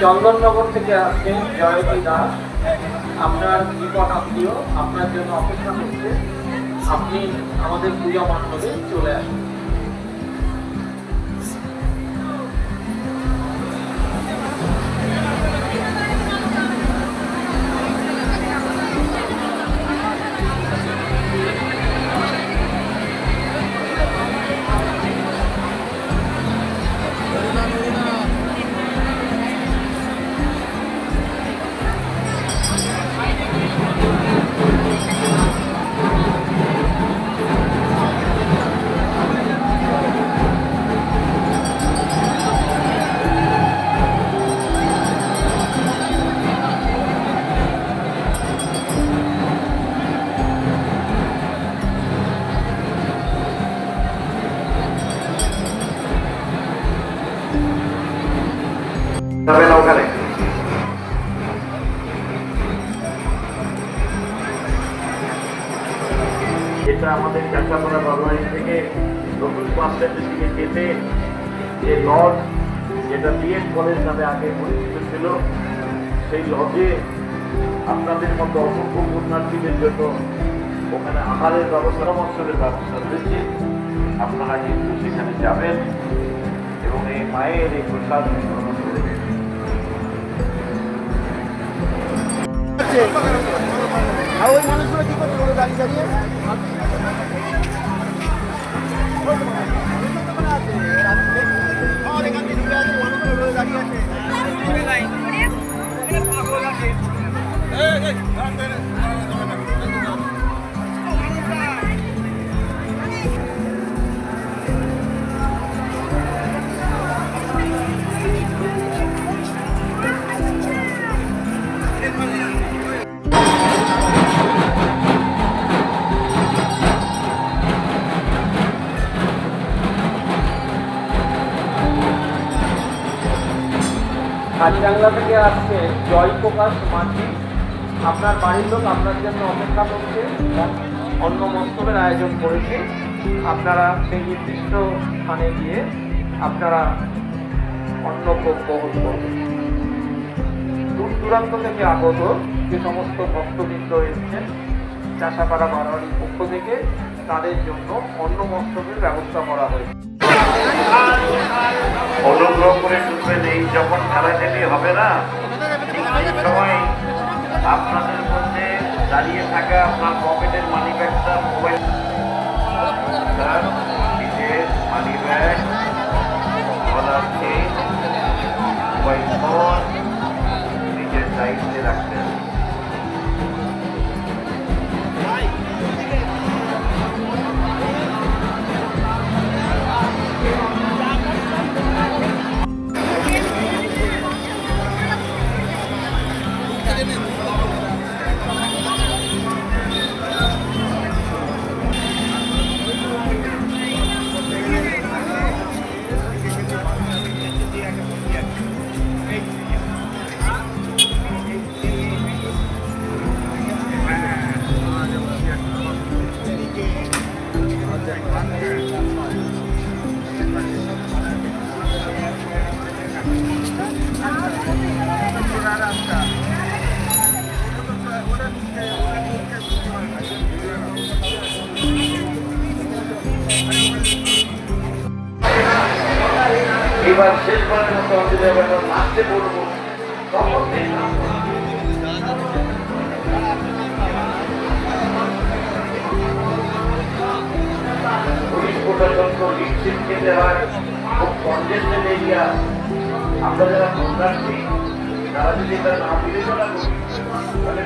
চন্দননগর থেকে আসছেন জয়তী দাস। আপনার জীবন আত্মীয়, আপনার জন্য অপেক্ষা করছে। আপনি আমাদের পূজা মণ্ডপে চলে আসুন। যাবে না ওখানে। এটা আমাদের চাকাপাড়া বারোয়ারি থেকে নতুন বাস দিকে যেতে যে লজ যেটা বিএড কলেজ নামে আগে পরিচিত ছিল, সেই লজে আপনাদের মতো অসংখ্য পুণ্যার্থীদের জন্য ওখানে আহারের ব্যবস্থা, পরামর্শের ব্যবস্থা রয়েছে। আপনারা কিন্তু সেখানে যাবেন এবং এই মায়ের এই প্রসাদ আর ওই মানুষগুলো কি করছে ওরা দাঁড়িয়ে দাঁড়িয়ে আছে দাঁড়িয়ে আছে কাজিরাংলা থেকে আসছে জয় প্রকাশ মাঝি। আপনার বাড়ির লোক আপনার জন্য অপেক্ষা করছে অন্য মস্তবের আয়োজন করেছে। আপনারা সেই নির্দিষ্ট স্থানে গিয়ে আপনারা ভোগ গ্রহণ করবেন। দূর দূরান্ত থেকে আগত যে সমস্ত ভক্তবৃন্দ এসছেন, চাষাপাড়া বারোয়ারির পক্ষ থেকে তাদের জন্য অন্ন মস্তবের ব্যবস্থা করা হয়েছে। অনুগ্রহ করে শুনবেন, এই যখন খেলাটেলি হবে না সময় আপনাদের মধ্যে দাঁড়িয়ে থাকা আপনার পকেটের মানি ব্যাগটা মোবাইল এবার শেষবারের মতো আমাদের এবার লাস্টে বলব তখন পুলিশ প্রশাসনকে লিখছিট খেতে হয়, খুব কনজেস্টেড আমরা যারা তারা যদি এটা না বিবেচনা করি, তাহলে